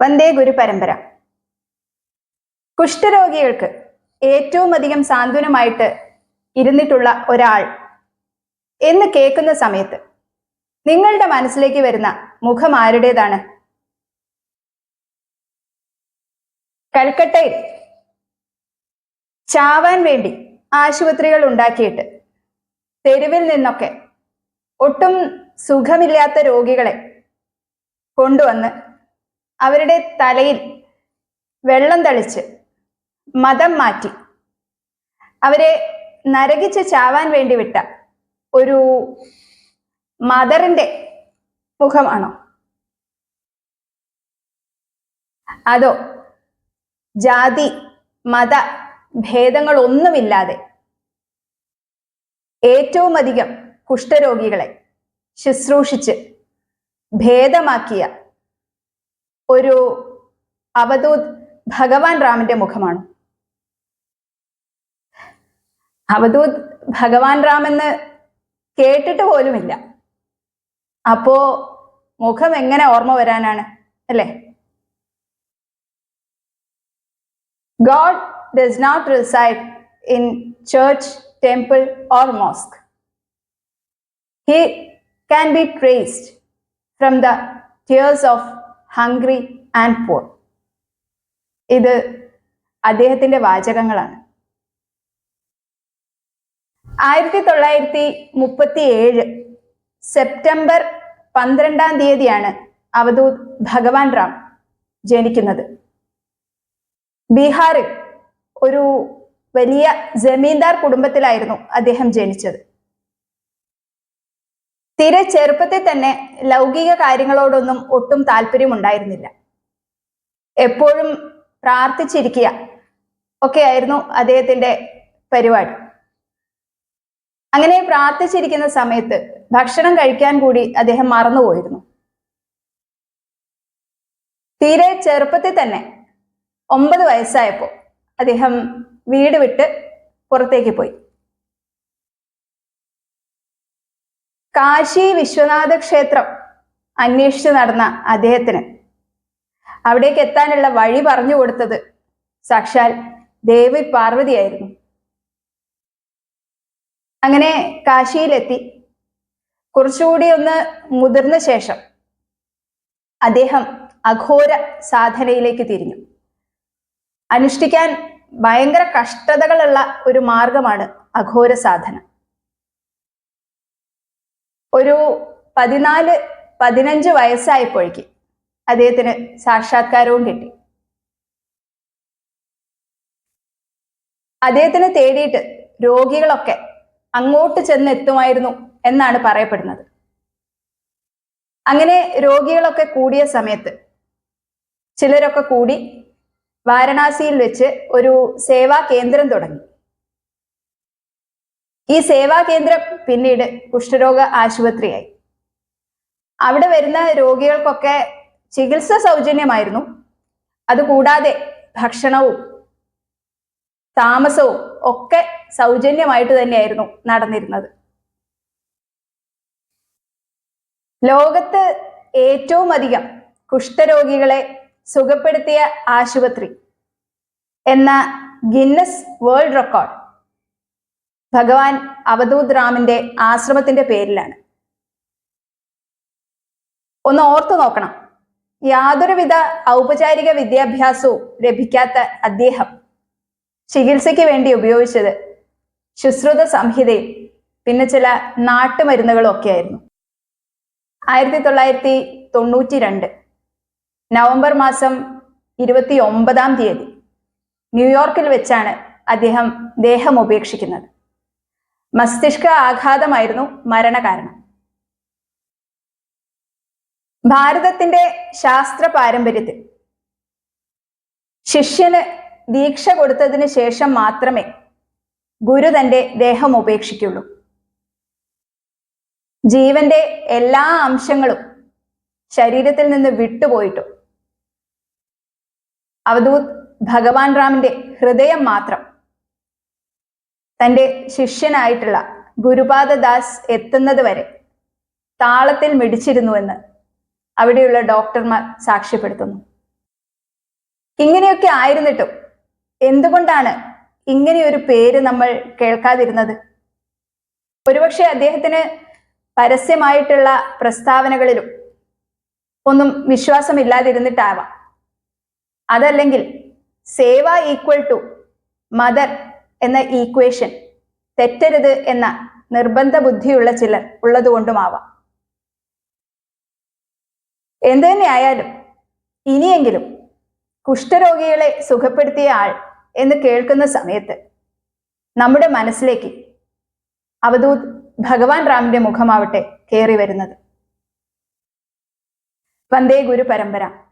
വന്ദേ ഗുരു പരമ്പര കുഷ്ഠരോഗികൾക്ക് ഏറ്റവും അധികം സാന്ത്വനമായിട്ട് ഇരുന്നിട്ടുള്ള ഒരാൾ എന്ന് കേൾക്കുന്ന സമയത്ത് നിങ്ങളുടെ മനസ്സിലേക്ക് വരുന്ന മുഖം ആരുടേതാണ്? കൽക്കട്ടയിൽ ചാവാൻ വേണ്ടി ആശുപത്രികൾ ഉണ്ടാക്കിയിട്ട് തെരുവിൽ നിന്നൊക്കെ ഒട്ടും സുഖമില്ലാത്ത രോഗികളെ കൊണ്ടുവന്ന് അവരുടെ തലയിൽ വെള്ളം തളിച്ച് മതം മാറ്റി. അവരെ നരകിച്ച് ചാവാൻ വേണ്ടി വിട്ട ഒരു മദറിന്റെ മുഖമാണോ? അതോ ജാതി മത ഭേദങ്ങളൊന്നുമില്ലാതെ ഏറ്റവും അധികം കുഷ്ഠരോഗികളെ ശുശ്രൂഷിച്ച് ഭേദമാക്കിയ ഒരു അവധൂത് ഭഗവാൻ രാമന്റെ മുഖമാണ്. അവധൂത് ഭഗവാൻ രാമെന്ന് കേട്ടിട്ട് പോലുമില്ല. അപ്പോ മുഖം എങ്ങനെ ഓർമ്മ വരാനാണ് അല്ലേ? God does not reside in church temple or mosque. He can be traced from the tears of hungry and poor ഇത് അദ്ദേഹത്തിന്റെ വാചകങ്ങളാണ്. ആയിരത്തി തൊള്ളായിരത്തി മുപ്പത്തി ഏഴ് സെപ്റ്റംബർ പന്ത്രണ്ടാം തീയതിയാണ് അവധൂത് ഭഗവാൻ റാം ജനിക്കുന്നത്. ബീഹാറിൽ ഒരു വലിയ ജമീന്ദാർ കുടുംബത്തിലായിരുന്നു അദ്ദേഹം ജനിച്ചത്. തീരെ ചെറുപ്പത്തിൽ തന്നെ ലൗകിക കാര്യങ്ങളോടൊന്നും ഒട്ടും താല്പര്യമുണ്ടായിരുന്നില്ല. എപ്പോഴും പ്രാർത്ഥിച്ചിരിക്കുക ഒക്കെയായിരുന്നു അദ്ദേഹത്തിന്റെ പരിപാടി. അങ്ങനെ പ്രാർത്ഥിച്ചിരിക്കുന്ന സമയത്ത് ഭക്ഷണം കഴിക്കാൻ കൂടി അദ്ദേഹം മറന്നുപോയിരുന്നു. തീരെ ചെറുപ്പത്തിൽ തന്നെ ഒമ്പത് വയസ്സായപ്പോൾ അദ്ദേഹം വീട് വിട്ട് പുറത്തേക്ക് പോയി. കാശി വിശ്വനാഥ ക്ഷേത്രം അന്വേഷിച്ച് നടന്ന അദ്ദേഹത്തിന്. അവിടേക്ക് എത്താനുള്ള വഴി പറഞ്ഞു കൊടുത്തത് സാക്ഷാൽ ദേവി പാർവതിയായിരുന്നു. അങ്ങനെ കാശിയിലെത്തി. കുറച്ചുകൂടി ഒന്ന് മുതിർന്ന ശേഷം അദ്ദേഹം അഘോര സാധനയിലേക്ക് തിരിഞ്ഞു. അനുഷ്ഠിക്കാൻ ഭയങ്കര കഷ്ടതകളുള്ള ഒരു മാർഗമാണ് അഘോര സാധന. ഒരു പതിനാല് പതിനഞ്ച് വയസ്സായപ്പോഴേക്ക് അദ്ദേഹത്തിന് സാക്ഷാത്കാരവും കിട്ടി. അദ്ദേഹത്തിന് തേടിയിട്ട് രോഗികളൊക്കെ അങ്ങോട്ട് ചെന്ന് എത്തുമായിരുന്നു എന്നാണ് പറയപ്പെടുന്നത്. അങ്ങനെ രോഗികളൊക്കെ കൂടിയ സമയത്ത് ചിലരൊക്കെ കൂടി വാരണാസിയിൽ വെച്ച് ഒരു സേവാ കേന്ദ്രം തുടങ്ങി. ഈ സേവാ കേന്ദ്രം പിന്നീട് കുഷ്ഠരോഗ ആശുപത്രിയായി. അവിടെ വരുന്ന രോഗികൾക്കൊക്കെ ചികിത്സ സൗജന്യമായിരുന്നു. അതുകൂടാതെ ഭക്ഷണവും താമസവും ഒക്കെ സൗജന്യമായിട്ട് തന്നെയായിരുന്നു നടന്നിരുന്നത്. ലോകത്ത് ഏറ്റവും അധികം കുഷ്ഠരോഗികളെ സുഖപ്പെടുത്തിയ ആശുപത്രി എന്ന ഗിന്നസ് വേൾഡ് റെക്കോർഡ് ഭഗവാൻ അവധൂത് റാമിന്റെ ആശ്രമത്തിന്റെ പേരിലാണ്. ഒന്ന് ഓർത്തു നോക്കണം. യാതൊരുവിധ ഔപചാരിക വിദ്യാഭ്യാസവും ലഭിക്കാത്ത അദ്ദേഹം ചികിത്സയ്ക്ക് വേണ്ടി ഉപയോഗിച്ചത് ശുശ്രുത സംഹിതയും പിന്നെ ചില നാട്ടുമരുന്നുകളും ഒക്കെ ആയിരുന്നു ആയിരത്തി തൊള്ളായിരത്തി തൊണ്ണൂറ്റി രണ്ട് നവംബർ മാസം ഇരുപത്തി ഒമ്പതാം തീയതി ന്യൂയോർക്കിൽ വെച്ചാണ് അദ്ദേഹം ദേഹം ഉപേക്ഷിക്കുന്നത്. മസ്തിഷ്ക ആഘാതമായിരുന്നു മരണകാരണം. ഭാരതത്തിന്റെ ശാസ്ത്ര പാരമ്പര്യത്തിൽ ശിഷ്യന് ദീക്ഷ കൊടുത്തതിന് ശേഷം മാത്രമേ ഗുരു തന്റെ ദേഹം ഉപേക്ഷിക്കുള്ളൂ. ജീവന്റെ എല്ലാ അംശങ്ങളും ശരീരത്തിൽ നിന്ന് വിട്ടുപോയിട്ടും. അവധൂത് ഭഗവാൻ റാമിന്റെ ഹൃദയം മാത്രം തന്റെ ശിഷ്യനായിട്ടുള്ള ഗുരുപാദദാസ് എത്തുന്നത് വരെ താളത്തിൽ മിടിച്ചിരുന്നുവെന്ന് അവിടെയുള്ള ഡോക്ടർമാർ സാക്ഷ്യപ്പെടുത്തുന്നു. ഇങ്ങനെയൊക്കെ ആയിരുന്നിട്ടും എന്തുകൊണ്ടാണ് ഇങ്ങനെയൊരു പേര് നമ്മൾ കേൾക്കാതിരുന്നത്? ഒരുപക്ഷെ അദ്ദേഹത്തിന് പരസ്യമായിട്ടുള്ള പ്രസ്താവനകളിലും ഒന്നും വിശ്വാസമില്ലാതിരുന്നിട്ടാവാം. അതല്ലെങ്കിൽ സേവ ഈക്വൽ ടു മദർ എന്ന ഈക്വേഷൻ തെറ്റരുത് എന്ന നിർബന്ധ ബുദ്ധിയുള്ള ചിലർ ഉള്ളതുകൊണ്ടുമാവാം. എന്തു തന്നെയായാലും ഇനിയെങ്കിലും കുഷ്ഠരോഗികളെ സുഖപ്പെടുത്തിയ ആൾ എന്ന് കേൾക്കുന്ന സമയത്ത് നമ്മുടെ മനസ്സിലേക്ക് അവധൂത് ഭഗവാൻ റാമിന്റെ മുഖമാവട്ടെ കയറി വരുന്നത്. വന്ദേ ഗുരു പരമ്പര.